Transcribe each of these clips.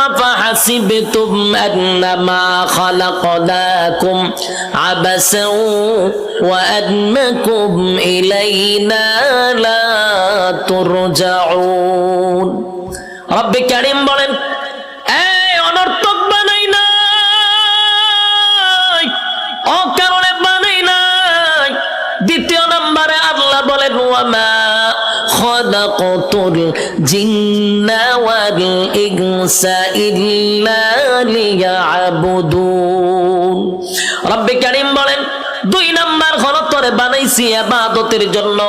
فحسبتم أنما خلقناكم عبثا وأنكم إلينا لا ترجعون رب كريم বলেন এই অনর্থক বানাই নাই অকারণে বানাই নাই দ্বিতীয় নম্বরে আল্লাহ বলেন ওয়ামা خلقت الجن والإنس إلا ليعبدون رب كريم বলেন দুই নাম্বার হলো তোরে বানাইছি আবাদতের জন্য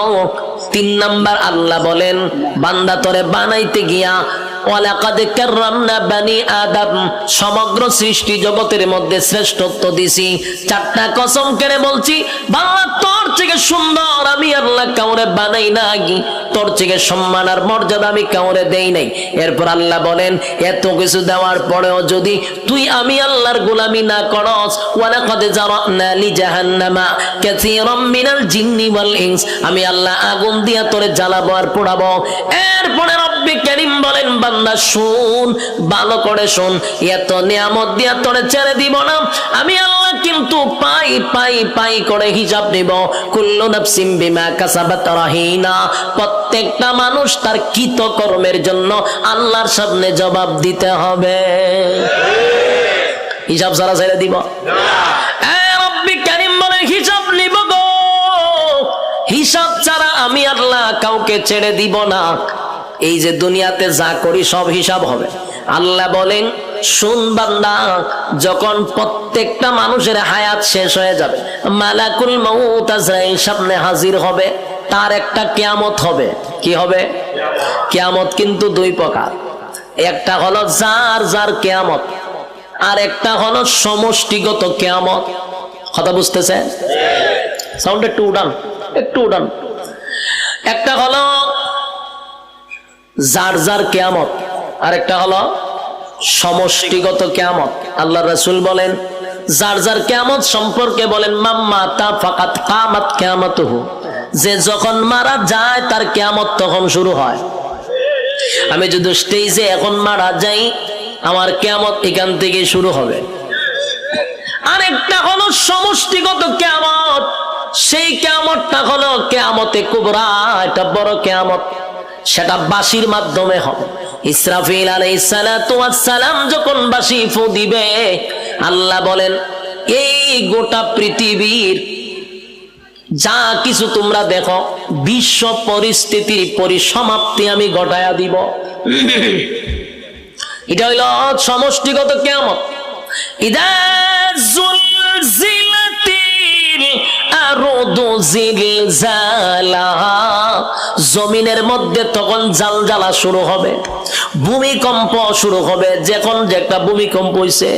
তিন নাম্বার আল্লাহ বলেন বান্দা তোরে বানাইতে গিয়া ওয়ালাকাদ কাররামনা বানি আদম সমগ্র সৃষ্টি জগতের মধ্যে শ্রেষ্ঠত্ব দিছি চারটা কসম কেড়ে বলছি বাংলা তোর থেকে সুন্দর আমি আল্লাহ কাউরে বানাই নাই তোর থেকে সম্মান আর মর্যাদা আমি কাউরে দেই নাই। এরপর আল্লাহ বলেন, এত কিছু দেওয়ার পরেও যদি তুই আমি আল্লাহর গোলামি না করস, ওয়ালাকাদ জারানা লি জাহান্নামা কাসীরাম মিনাল জিন্নি ওয়াল ইনস। আমি আল্লাহ আগুন দিয়া তোরে জ্বালাবো আর পোড়াবো। এরপরে রব্বি কারীম বলেন, বান্দা শুন, ভালো করে শুন, এত নিয়ামত দিয়া তোরে ছেড়ে দিব না। আমি আল্লাহ কিন্তু পাই পাই পাই করে হিসাব নিব। কুল্লু নাফসিম বিমা কাসাবাত রাহিনা। প্রত্যেকটা মানুষ তার কৃত কর্মের জন্য আল্লাহর সামনে জবাব দিতে হবে। হিসাব সারা ছেড়ে দিব। হিসাব ছাড়া আমি আল্লাহ কাউকে ছেড়ে দিব না। এই যে দুনিয়াতে যা করি সব হিসাব হবে। আল্লাহ বলেন, শুন বান্দা, যখন প্রত্যেকটা মানুষের হায়াত শেষ হয়ে যাবে, মালাকুল আজরাইল সামনে হাজির হবে। তার একটা কেয়ামত হবে। কি হবে? কেয়ামত কিন্তু দুই প্রকার। একটা হলো যার যার কেয়ামত। আর একটা হলো সমষ্টিগত কেয়ামত। কথা বুঝতেছে? সাউন্ড একটু উড়ান একটু উড়ান একটা হলো যার যার কেয়ামত। আর একটা হলো সমষ্টিগত কেয়ামত। আল্লাহ রসুল বলেন, যার যার কেয়ামত সম্পর্কে বলেন, মাম্মা তা ফাকাত কামাত কেয়ামত যে যখন মারা যায়, তার কেয়ামত তখন শুরু হয়। আমি যদি স্টেজে এখন মারা যাই, আমার কেয়ামত এখান থেকে শুরু হবে। আরেকটা হলো সমষ্টিগত কেয়ামত। সেই কেয়ামতটা হলো কেয়ামতে কুবরা, এটা বড় কেয়ামত। সেটা বাসির মাধ্যমে হবে। ইসরাফিল আলাইসালাম যখন বাসি ফু দিবে আল্লাহ বলেন, এই গোটা পৃথিবীর যা কিছু তোমরা দেখো, বিশ্ব পরিস্থিতির পরিসমাপ্তি আমি ঘটায়া দিব। এটা হইল সমষ্টিগত কেমন জমিনের মধ্যে তখন জাল জ্বালা শুরু হবে, ভূমিকম্প শুরু হবে যখন যে একটা ভূমিকম্প হইছে।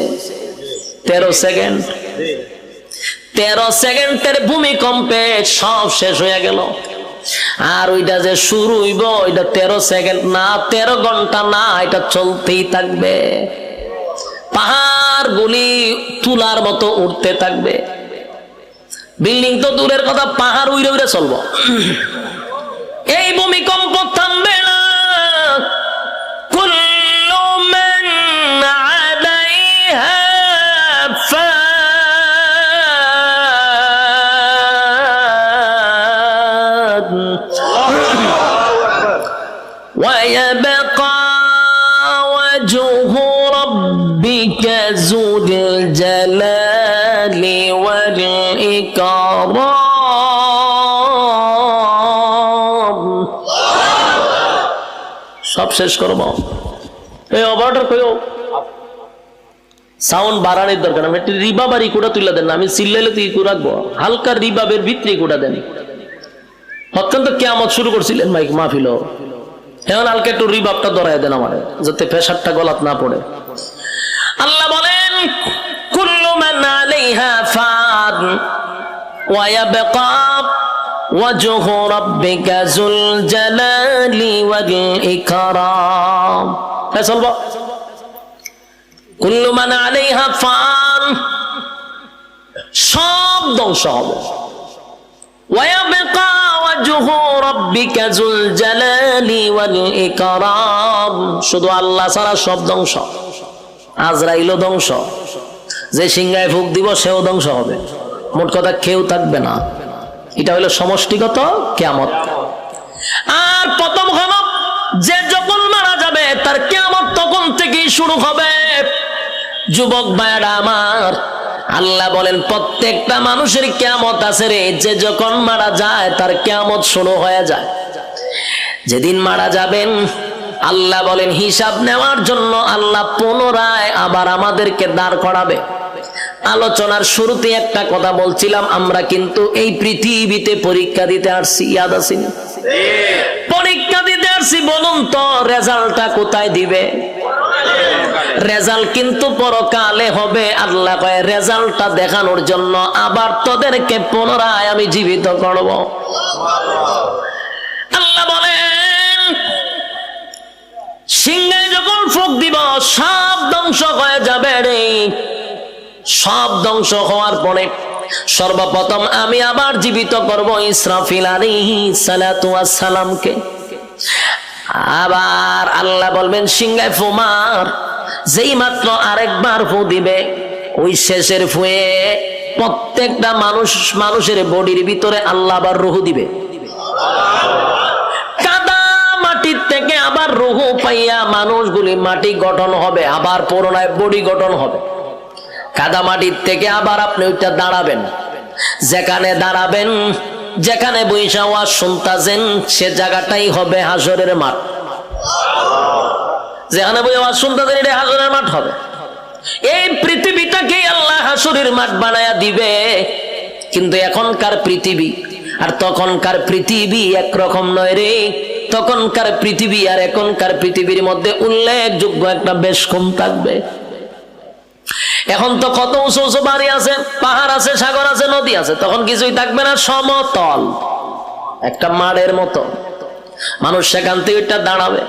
তেরো সেকেন্ড। তেরো সেকেন্ডের ভূমিকম্পে সব শেষ হয়ে গেল। আর ওইটা যে শুরু হইব, ওইটা তেরো সেকেন্ড না, তেরো ঘণ্টা না, এটা চলতেই থাকবে। পাহাড় গুলি তুলার মতো উঠতে থাকবে। বিল্ডিং তো দূরের কথা, পাহাড় উইরে উইরে চলবো। এই ভূমিকম্প ذو الجلال والإكرام সব শেষ করব এই অপারেটর কইও সাউন্ড বাড়ানোর দরকার আমি একটু রিবা বাড়ি কোটা তুলে দেন আমি সিল্লাইলে তুই ইকু রাখবো হালকা রিবাবের ভিতরে কোটা দেন অত্যন্ত কেমন শুরু করছিলেন মাইক মাহফিল এখন হালকা একটু রিবাবটা ধরাই দেন আমার যাতে প্রেশারটা গলাত না পড়ে আল্লাহ বলেন কুল্লু মান আলাইহা ফান ওয়া ইয়াবকা ওয়াজহু রাব্বিকা যুল জালালি ওয়াল ইকরাম হ্যাঁ চলবো কুল্লু মান আলাইহা ফান সব ধ্বংস হবে ويبقى وجه ربك ذو الجلال والإكرام শুধু আল্লাহ ছাড়া সব ধ্বংস আজরাইলও ধ্বংস। যে সিংহায় ফুক দিব, সেও ধ্বংস হবে। মোট কথা কেউ থাকবে না। এটা হলো সমষ্টিগত কেয়ামত। আর প্রথম হলো যে যখন মারা যাবে, তার কেয়ামত তখন থেকেই শুরু হবে। যুবক ভাইয়ারা আমার, আল্লাহ বলেন, প্রত্যেকটা মানুষের কেয়ামত আছে রে। যে যখন মারা যায়, তার কেয়ামত শুরু হয়ে যায়। যেদিন মারা যাবেন আল্লাহ বলেন, হিসাব নেওয়ার জন্য আল্লাহ পুনরায় আবার আমাদেরকে দাঁড় করাবে। আলোচনার শুরুতে একটা কথা বলছিলাম, আমরা কিন্তু এই পৃথিবীতে পরীক্ষা দিতে আসছি, ইয়াদ আসিনি পরীক্ষা দিতে আসছি, বলুন তো, রেজাল্টটা কোথায় দিবে? রেজাল্ট কিন্তু পরকালে হবে, আল্লাহ কয়, রেজাল্টটা দেখানোর জন্য আবার তোদেরকে পুনরায় আমি জীবিত করব। আল্লাহ বলেন সিংহায় যখন ফুক দিব, সব ধ্বংস হয়ে যাবে রে। সব ধ্বংস হওয়ার পরে সর্বপ্রথম আমি আবার জীবিত করব ইসরাফিল সালামকে আবার আল্লাহ বলবেন সিংহায় ফুমার যেই মাত্র আরেকবার ফু দিবে, ওই শেষের ফুয়ে প্রত্যেকটা মানুষ, মানুষের বডির ভিতরে আল্লাহ আবার রুহু দিবে। আবার রুহু পাইয়া মানুষগুলি মাটি গঠন হবে, আবার পুনরায় বডি গঠন হবে। কাদা মাটির থেকে আবার আপনি ওইটা দাঁড়াবেন। যেখানে দাঁড়াবেন, যেখানে বৈশা ওয়াজ শুনতাছেন, সে জায়গাটাই হবে হাসরের মাঠ। যেখানে বই আওয়াজ শুনতাছেন এটা হাসরের মাঠ হবে। এই পৃথিবীটাকে আল্লাহ হাসরের মাঠ বানায়া দিবে, কিন্তু এখনকার পৃথিবী আর তখনকার পৃথিবী একরকম নয় রে। তখনকার পৃথিবী আর এখনকার পৃথিবীর মধ্যে উল্লেখযোগ্য একটা বেশ কম থাকবে। এখন তো কত উঁচু উঁচু বাড়ি আছে, পাহাড় আছে, সাগর আছে, নদী আছে, তখন কিছুই থাকবে না, সমতল। একটা মাড়ের মতো। মানুষ সেখান থেকে ওইটা দাঁড়াবে।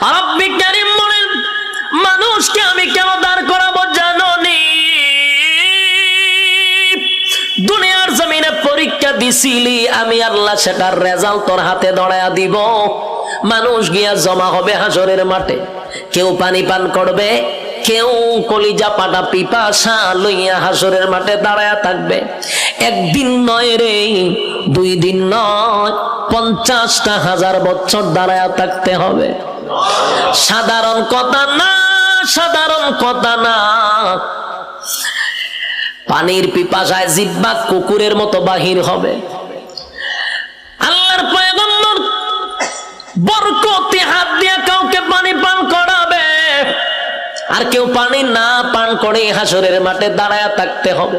আর বিজ্ঞানী বলেন, মানুষকে আমি কেন দাঁড় করাবো জানো দুনিয়ার পরীক্ষা দিছিলি, আমি আল্লাহ সেটার রেজাল্ট তোর হাতে দড়ায়া দিব। মানুষ গিয়া জমা হবে হাজরের মাঠে। কেউ পানি পান করবে, কেউ কলিজা পাটা পিপাসা লইয়া হাসরের মাঠে দাঁড়ায়া থাকবে। একদিন নয় রে, দুই দিন নয়, পঞ্চাশটা হাজার বছর দাঁড়ায়া থাকতে হবে। সাধারণ কথা না, সাধারণ কথা না। পানির পিপাসায় জিব্বা কুকুরের মতো বাহির হবে। আল্লাহর পয়গম্বর বরকতে হাত দিয়ে কাউকে পানি পান করাবে। আর কেউ পানি না পান করে হাসরের মাঠে দাঁড়ায় থাকতে হবে।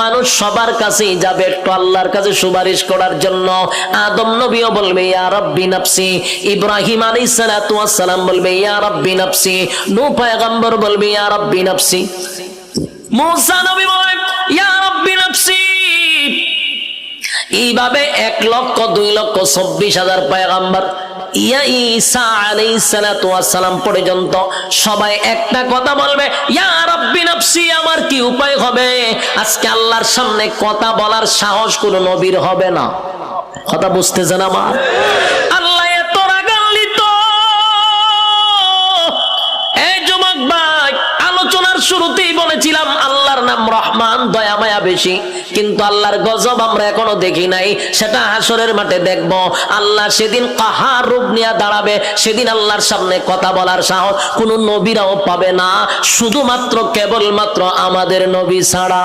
মানুষ সবার কাছেই যাবে, একটু আল্লাহর কাছে সুপারিশ করার জন্য। আদম নবীও বলবে, ইয়া রব্বি নাফসি। ইব্রাহিম আলাইহিস সালাতু ওয়াস সালাম বলবে, ইয়া রব্বি নাফসি। নূহ পয়গম্বর বলবে, ইয়া রব্বি নাফসি। মুসা নবী বলে ইয়া রব্বি নাফসি। এইভাবে এক লক্ষ, দুই লক্ষ, চব্বিশ হাজার পয়গাম্বার ইয়া ঈসা আলাইহিস সালাতু ওয়াস সালাম পর্যন্ত সবাই একটা কথা বলবে, ইয়া রাব্বি নাফসি, আমার কি উপায় হবে? আজকে আল্লাহর সামনে কথা বলার সাহস কোনো নবীর হবে না। কথা বুঝতেছেন আমার? নাম রহমান, দয়া মায়া বেশি। কিন্তু আল্লাহর গজব আমরা এখনও দেখি নাই। সেটা হাসরের মাঠে দেখব। আল্লাহ সেদিন কাহার রূপ নিয়ে দাঁড়াবে, সেদিন আল্লাহর সামনে কথা বলার সাহস কোনো নবীরাও পাবে না। শুধুমাত্র কেবলমাত্র আমাদের নবী ছাড়া।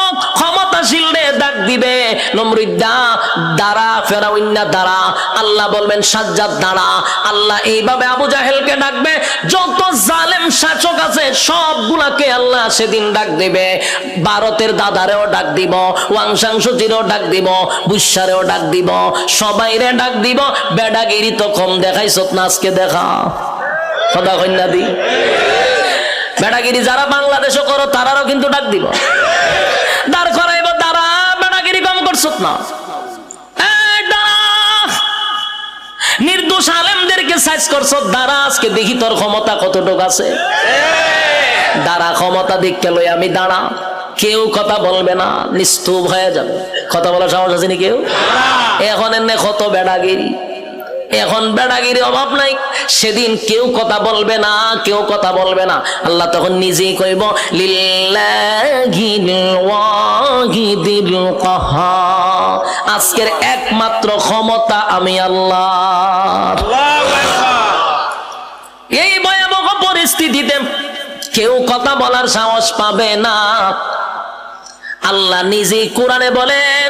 ক্ষমতাশীল ডাক দিবে। বলবেন আল্লাহ ডাকবে, যত জালেম শাসক আছে আল্লাহ সেদিন ডাক দিবে। ভারতের দাদারেও ডাক দিব ওয়াংশাংশুচিরও ডাক দিব বুসারেও ডাক দিব। সবাইরে ডাক দিব, বেডাগিরি তো কম দেখাইছ না আজকে দেখা। কথা কন্যা দি। বেড়াগিরি যারা বাংলাদেশও করো, তারারও কিন্তু ডাক দিব। দাঁড় করাইব তারা বেড়াগিরি কম করছ না। দাঁড়া। নির্দোষ আলেমদেরকে সাইজ করছ দাঁড়া, আজকে দেখি তোর ক্ষমতা কতটুক আছে। দাঁড়া, ক্ষমতা দিককে লই আমি দাঁড়া। কেউ কথা বলবে না, নিস্তুপ হয়ে যাবে। কথা বলার সাহস আছে নি কেউ? এখন এনে কত বেড়াগিরি। এখন বেড়াগিরি অভাব নাই। সেদিন কেউ কথা বলবে না কেউ কথা বলবে না। আল্লাহ তখন নিজেই কইব আজকের একমাত্র ক্ষমতা আমি আল্লাহ এই ভয়াবহ পরিস্থিতিতে কেউ কথা বলার সাহস পাবে না। আল্লাহ নিজেই কোরআনে বলেন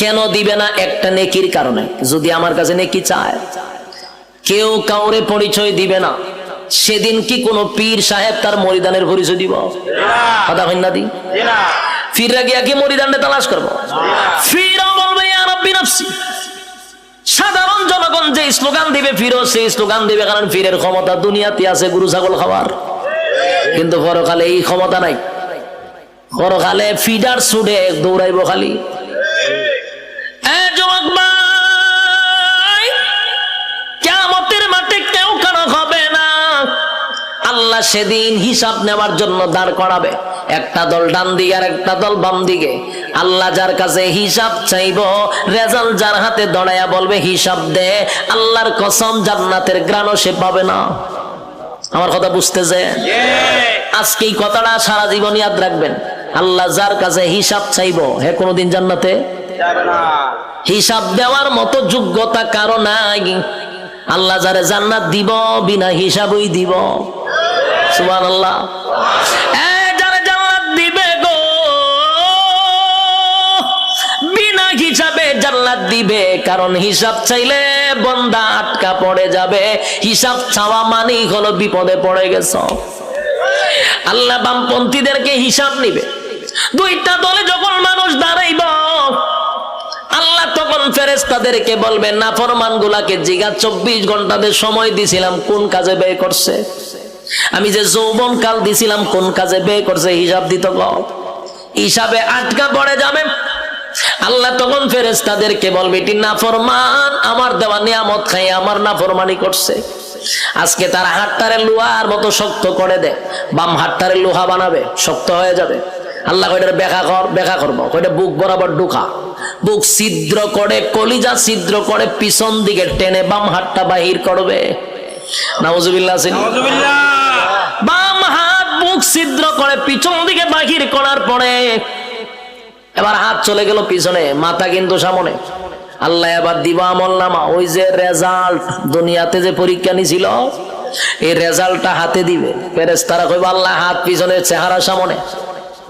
কেন দিবে না একটা নেকির কারণে? যদি আমার কাছে নেকি চায়। কেউ কাউরে পরিচয় দিবে না। সেদিন কি কোনো পীর সাহেব তার মরিদানের পরিচয় দিব? কথা না দি? ফিররা গিয়া কি মরিদানটা তালাশ করব? সাধারণ জনগণ যে স্লোগান দিবে, ফিরো সেই স্লোগান দিবে, কারণ ফিরের ক্ষমতা দুনিয়াতে আছে গরু, ছাগল খাবার কিন্তু পরকালে এই ক্ষমতা নাই। পরকালে ফিডার সুডে দৌড়াইব খালি। যুবক ভাই, কিয়ামতের মাঠে কেউ কারও হবে না। আল্লাহ সেদিন হিসাব নেওয়ার জন্য দাঁড় করাবে। একটা দল ডান দিকে আর একটা দল বাম দিকে। আল্লাহ যার কাছে হিসাব চাইব রেজাল্ট যার হাতে দড়াইয়া বলবে হিসাব দে আল্লাহর কসম জান্নাতের গ্রাণও সে পাবে না। আমার কথা বুঝতেছে আজকে এই কথাটা সারা জীবন ইয়াদ রাখবেন। আল্লাহ যার কাছে হিসাব চাইব হে কোনোদিন জান্নাতে? হিসাব দেওয়ার মতো যোগ্যতা কারও নাই। আল্লাহ যারে জান্নাত দিব, বিনা হিসাবই দিব। সুবান আল্লাহ দিবে কারণ হিসাব চাইলে বন্দা আটকা পড়ে যাবে। হিসাব চাওয়া হলো বিপদে পড়ে গেছ। আল্লাহ বামপন্থীদেরকে হিসাব নিবে। দুইটা দলে যখন মানুষ দাঁড়াইব আল্লাহ তখন ফেরেস্তাদেরকে বলবেন না ফরমান গুলাকে জিগা চব্বিশ ঘন্টাদের সময় দিছিলাম, কোন কাজে ব্যয় করছে? আমি যে যৌবন কাল দিছিলাম, কোন কাজে ব্যয় করছে? হিসাব দিত হিসাবে আটকা পড়ে যাবে। আল্লাহ তখন ফেরেস্তাদেরকে বলবে, এটি না ফরমান আমার দেওয়া নিয়ামত খাই, আমার না ফরমানি করছে। আজকে তার হাতটারে লোহার মতো শক্ত করে দেয় বাম হাতটারে লোহা বানাবে, শক্ত হয়ে যাবে। আল্লাহ কয়টার ব্যাখ্যা কর ব্যাখ্যা করব। কয়টা বুক বরাবর ঢুকা বুক ছিদ্র করে কলিজা ছিদ্র করে পিছন দিকে টেনে বাম হাতটা বাহির করবে। নাউজুবিল্লাহ বাম হাত বুক ছিদ্র করে পিছন দিকে বাহির করার পরে এবার হাত চলে গেল পিছনে মাথা কিন্তু সামনে। আল্লাহ এবার দিবা আমল নামা। ওই যে রেজাল্ট দুনিয়াতে যে পরীক্ষা নিছিল এই রেজাল্টটা হাতে দিবে। পেরেস তারা কইব আল্লাহ হাত পিছনে চেহারা সামনে।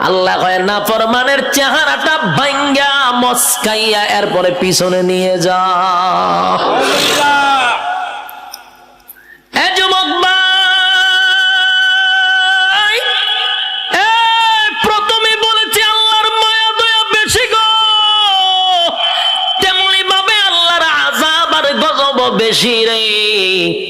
আল্লাহ কয় না ফরমানের চেহারাটা ভাঙ্গা মস্কাইয়া এরপরে পিছনে নিয়ে যা। বেশি রে।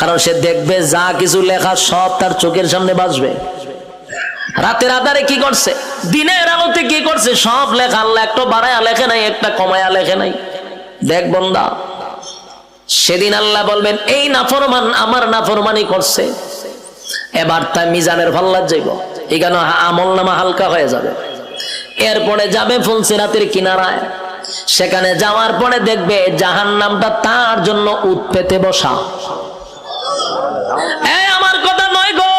কারণ সে দেখবে যা কিছু লেখা সব তার চোখের সামনে বাজবে। রাতের আধারে কি করছে? দিনের আলোতে কি করছে? সব লেখা আল্লাহ একটা বাড়ায়া লেখে নাই, একটা কমায়া লেখে নাই। দেখ বন্দা, সেদিন আল্লাহ বলবেন, এই নাফরমান, আমার নাফরমানি করছে। এবার তাই মিজানের ভাল্লার যাইব। এখানে আমল নামা হালকা হয়ে যাবে। এরপরে যাবে ফুলসিরাতের কিনারায়। সেখানে যাওয়ার পরে দেখবে জাহান নামটা তার জন্য উৎপেতে বসা। আমার কথা নয় গো।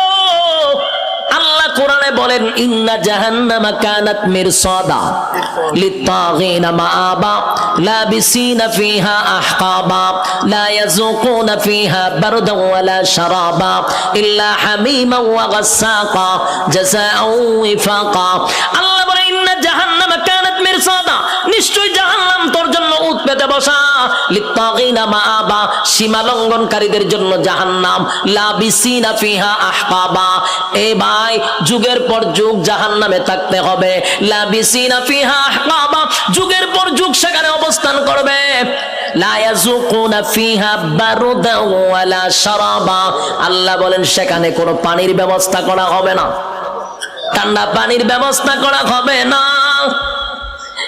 আল্লাহ কোরআনে বলেন, ইন্না জাহান্নামা কানাত মিরসাদা লিত্তাগিনা মাআবা ফিহা আহকাবা, লা ইয়াযুকুনা ফিহা বারদান ওয়ালা শারাবা, ইল্লা ওয়া ওয়াফাকা কানাত মিরসাদা নিশ্চয় ফিহা যুগের পর যুগ থাকতে হবে। যুগের পর যুগ সেখানে অবস্থান করবে। আল্লাহ বলেন, সেখানে কোনো পানির ব্যবস্থা করা হবে না। ঠান্ডা পানির ব্যবস্থা করা হবে না।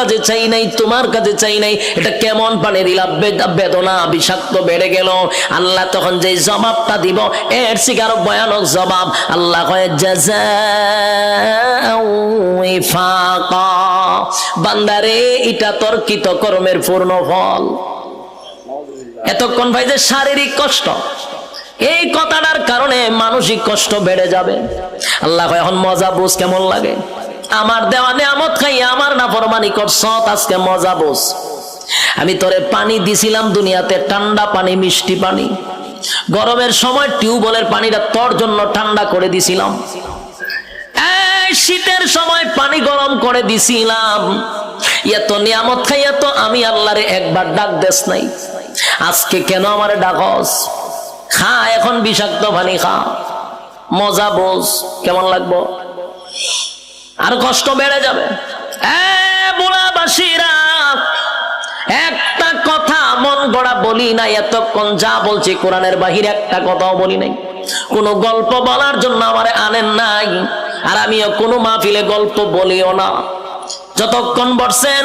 কাছে চাই নাই, তোমার কাছে চাই নাই। এটা কেমন পানি দিলাম বেদনা, বিষাক্ত বেড়ে গেল। আল্লাহ তখন যে জবাবটা দিব, এর শিকার ভয়ানক জবাব। আল্লাহ কয়ে ওয়াফাকা। বান্দারে, এটা তোর কৃত কর্মের পূর্ণ ফল। এতক্ষণ ভাই যে শারীরিক কষ্ট, এই কথাটার কারণে মানসিক কষ্ট বেড়ে যাবে। আল্লাহ এখন মজা বুঝ কেমন লাগে? আমার দেওয়া নেয়ামত খাইয়া আমার না ফরমানি করছ, আজকে মজা বুঝ। আমি তোরে পানি দিছিলাম দুনিয়াতে, ঠান্ডা পানি, মিষ্টি পানি। গরমের সময় টিউবওয়েলের পানিটা তোর জন্য ঠান্ডা করে দিছিলাম। শীতের সময় পানি গরম করে দিছিলাম। এত নিয়ামত খাইয়া তো আমি আল্লাহরে একবার ডাক দেস নাই। আজকে কেন আমার ডাকস খা, এখন বিষাক্ত পানি খা। মজা বোঝ। কেমন লাগবো? আর কষ্ট বেড়ে যাবে। একটা কথা মন গড়া বলি নাই, এতক্ষণ যা বলছি কোরআনের বাহির একটা কথাও বলি নাই। কোনো গল্প বলার জন্য আমার আনেন নাই, আর আমিও কোনো মাহফিলে গল্প বলিও না। যতক্ষণ বসছেন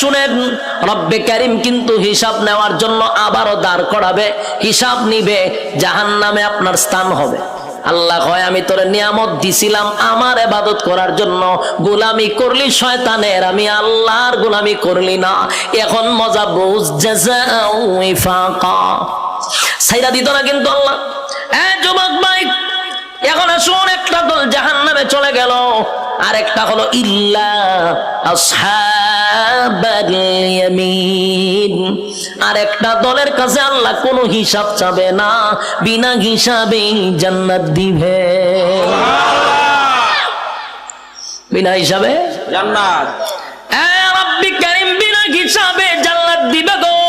শুনেন, রব্বে কারিম কিন্তু হিসাব নেওয়ার জন্য আবারও দাঁড় করাবে, হিসাব নিবে জাহান নামে আপনার স্থান হবে। আল্লাহ কয়, আমি তোরে নিয়ামত দিছিলাম আমার এবাদত করার জন্য, গোলামি করলি শয়তানের, আমি আল্লাহর গোলামি করলি না। এখন মজা বুঝ সাইরা দিত না কিন্তু আল্লাহ। হ্যাঁ যুবক ভাই এখন আসুন একটা দল জাহান নামে চলে গেল। আর একটা হলো ইল্লা আর একটা দলের কাছে আল্লাহ কোনো হিসাব চাবে না বিনা হিসাবে জান্নাত দিবে। বিনা হিসাবে? জান্নাত। বিনা হিসাবে জান্নাত দিবে গো।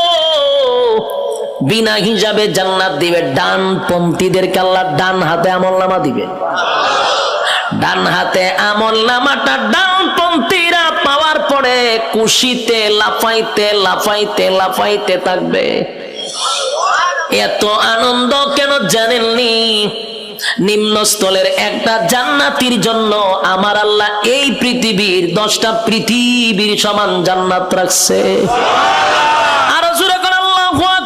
বিনা হিসাবে জান্নাত দিবে। ডান পন্থীদেরকে আল্লাহ ডান হাতে আমল নামা দিবে। ডান হাতে আমল নামাটা ডান পন্থীরা পাওয়ার পরে কুশিতে লাফাইতে লাফাইতে লাফাইতে থাকবে। এত আনন্দ কেন জানেননি? নিম্নস্থলের একটা জান্নাতির জন্য আমার আল্লাহ এই পৃথিবীর দশটা পৃথিবীর সমান জান্নাত রাখছে আরও জোরে করে আল্লাহু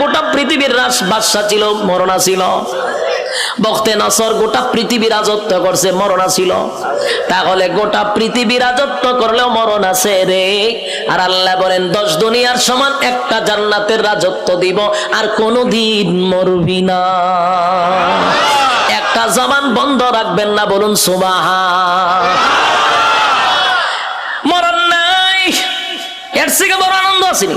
গোটা পৃথিবীর রাজ বাদশাহ ছিল, মরণা ছিল। বখতে নসর গোটা পৃথিবী রাজত্ব করছে, মরণ ছিল। তাহলে গোটা পৃথিবী রাজত্ব করলেও মরণ আছে রে। আর আল্লাহ বলেন, দশ দুনিয়ার সমান একটা জান্নাতের রাজত্ব দিব, আর কোনদিন মরবি না। একটা জবান বন্ধ রাখবেন না, বলুন সুবাহা মরণ নাই। এর থেকে বড় আনন্দ আসেনি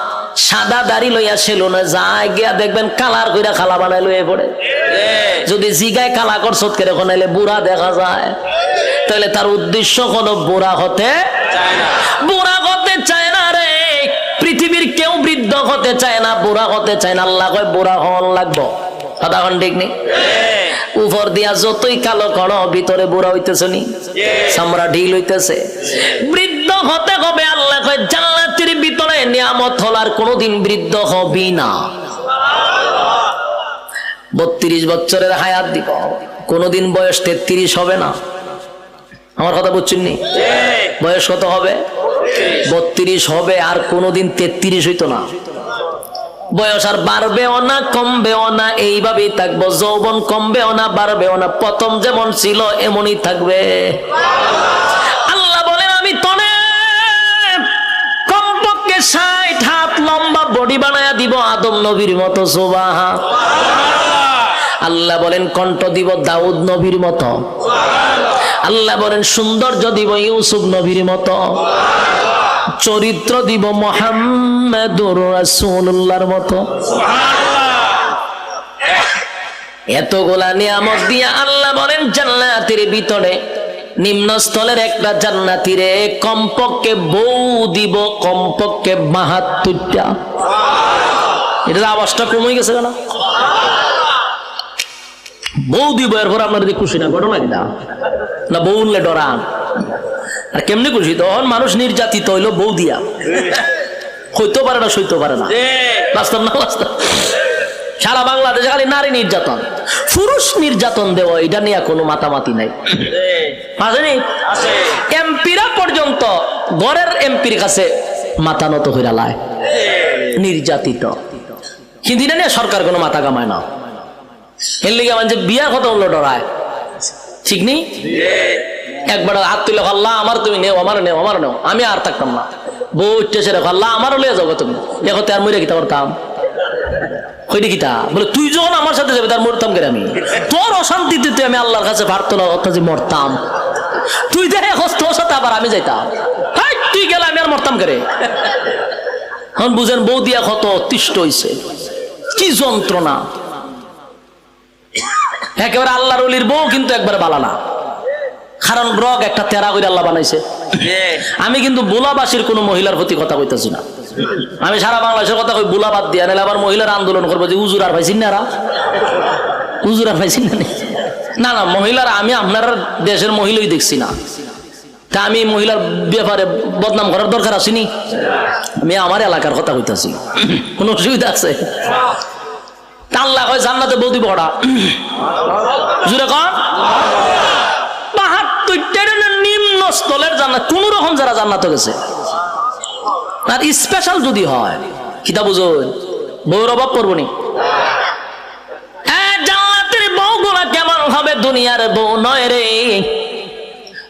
সাদা দাড়ি লইয়া ছিল না, যায় গিয়া দেখবেন কালার কইরা খালা বানাই লইয়া পড়ে। যদি জিগায় কালা করছত কেরকম, নাইলে বুড়া দেখা যায়। তাহলে তার উদ্দেশ্য কোনো বুড়া হতে চায় না। বুড়া হতে চায় না রে। পৃথিবীর কেউ বৃদ্ধ হতে চায় না, বুড়া হতে চায় না। আল্লাহ কয়, বুড়া হন লাগবো। কথা কন ঠিক নেই উপর দিয়া যতই কালো করো ভিতরে বুড়া হইতেছে নি। চামড়া ঢিল হইতেছে। বৃদ্ধ হতে হবে, আল্লাহ কয়, জান্নাতের নিয়ামত হলার কোনোদিন বৃদ্ধ হবি না। বত্রিশ বছরের হায়াত দিব। কোনোদিন বয়স তেত্রিশ হবে না। আমার কথা বুঝছেন নি? বয়স কত হবে? বত্রিশ হবে আর কোনোদিন তেত্রিশ হইতো না। বয়স আর বাড়বেও না, কমবেও না, এইভাবেই থাকব। যৌবন কমবেও না, বাড়বেও না। প্রথম যেমন ছিল, এমনই থাকবে। আল্লাহ বলেন ষাট হাত লম্বা বডি বানায়া দিব আদম নবীর মতো সোবাহা আল্লাহ বলেন, কণ্ঠ দিব দাউদ নবীর মতো। আল্লাহ বলেন, সৌন্দর্য দিব ইউসুফ নবীর মতো। চরিত্র দিব মোহাম্মদুর রাসূলুল্লাহর মতো। এতগুলা নিয়ামত দিয়া আল্লাহ বলেন, জান্নাতের ভিতরে নিম্নস্থলের একটা জান্নাতিরে কমপক্ষে বউ দিব কমপক্ষে বাহাত্তরটা। এটার আওয়াজটা কমে গেছে কেন? বউ দিব এরপর আপনার যদি খুশি না ঘটনা কি না বউ উনলে ডরান। আর কেমনি খুশি? তখন মানুষ নির্যাতিত হইল বউ দিয়া। হইতে পারে না সইতে পারে না। বাস্তব না বাস্তব? সারা বাংলাদেশে খালি নারী নির্যাতন। পুরুষ নির্যাতন দেওয়া, এটা নিয়ে কোনো মাতামাতি নাই। আসেনি এমপিরা পর্যন্ত ঘরের এমপির কাছে মাথা নত হইরা লায়। নির্যাতিত। কিন্তু এটা নিয়ে সরকার কোনো মাথা কামায় না। এর বিয়ার কথা হলো ডরায়। ঠিক নেই একবার হাত তুলে আল্লাহ আমার তুমি নেও আমার নেও আমার নেও। আমি আর থাকতাম না। বউ উঠতেছে রেখো আল্লাহ, আমারও লিয়ে যাব তুমি। দেখো তো আর মরে কিতা করতাম কইনি কিতা বলে তুই যখন আমার সাথে যাবে তার মরতাম কেন আমি? তোর অশান্তিতে তুই আমি আল্লাহর কাছে পারতো না মরতাম। তুই দেখে তোর সাথে আবার আমি যাইতাম। হাই, তুই গেলে আমি আর মরতাম কেরে? এখন বুঝেন বউ দিয়া কত অতিষ্ঠ হইছে। কি যন্ত্রণা। একেবারে আল্লাহর অলির বউ কিন্তু একবারে বালানা কারণ রগ একটা তেরা করে আল্লাহ বানাইছে। আমি কিন্তু বুলাবাসীর কোনো মহিলার প্রতি কথা কইতেছি না। আমি সারা বাংলাদেশের কথা কই, বুলা বাদ দিয়া, নাহলে আবার মহিলার আন্দোলন করব যে উজুর আর পাইছেন না? উজুর আর পাইছেন না না? না মহিলার, আমি আপনার দেশের মহিলাই দেখছি না। তা আমি মহিলার ব্যাপারে বদনাম করার দরকার আসেনি আমি আমার এলাকার কথা কইতাছি। কোনো অসুবিধা আছে? আল্লাহ কয়, জান্নাতে বৌদি বড়া জুড়ে কন। বাহাত্তরটার নিম্ন স্থলের জান্নাত, কোন রকম যারা জান্নাত গেছে। আর স্পেশাল যদি হয় কিতা বুঝুন বউর অভাব করব নি। জান্নাতের বউগুলা কেমন হবে দুনিয়ার বউ নয় রে।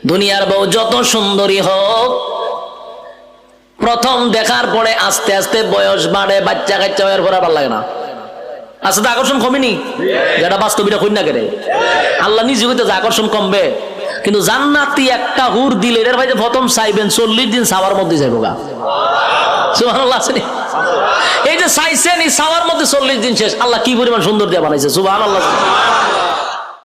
দুনিয়ার বউ যত সুন্দরী হোক প্রথম দেখার পরে আস্তে আস্তে বয়স বাড়ে বাচ্চা কাচ্চা হওয়ার পরে ভালো লাগে না। আস্তে আকর্ষণ কমেনি? যেটা বাস্তবিটা কই না কেড়ে আল্লাহ নিজে হইতে যে আকর্ষণ কমবে। কিন্তু জান্নাতি একটা হুর দিলে এর ভাই প্রথম চাইবেন, চল্লিশ দিন সাওয়ার মধ্যে যাইব গা? এই যে চাইছেন, এই সাওয়ার মধ্যে চল্লিশ দিন শেষ। আল্লাহ কি পরিমাণ সুন্দর দিয়ে বানাইছে সুবাহ আল্লাহ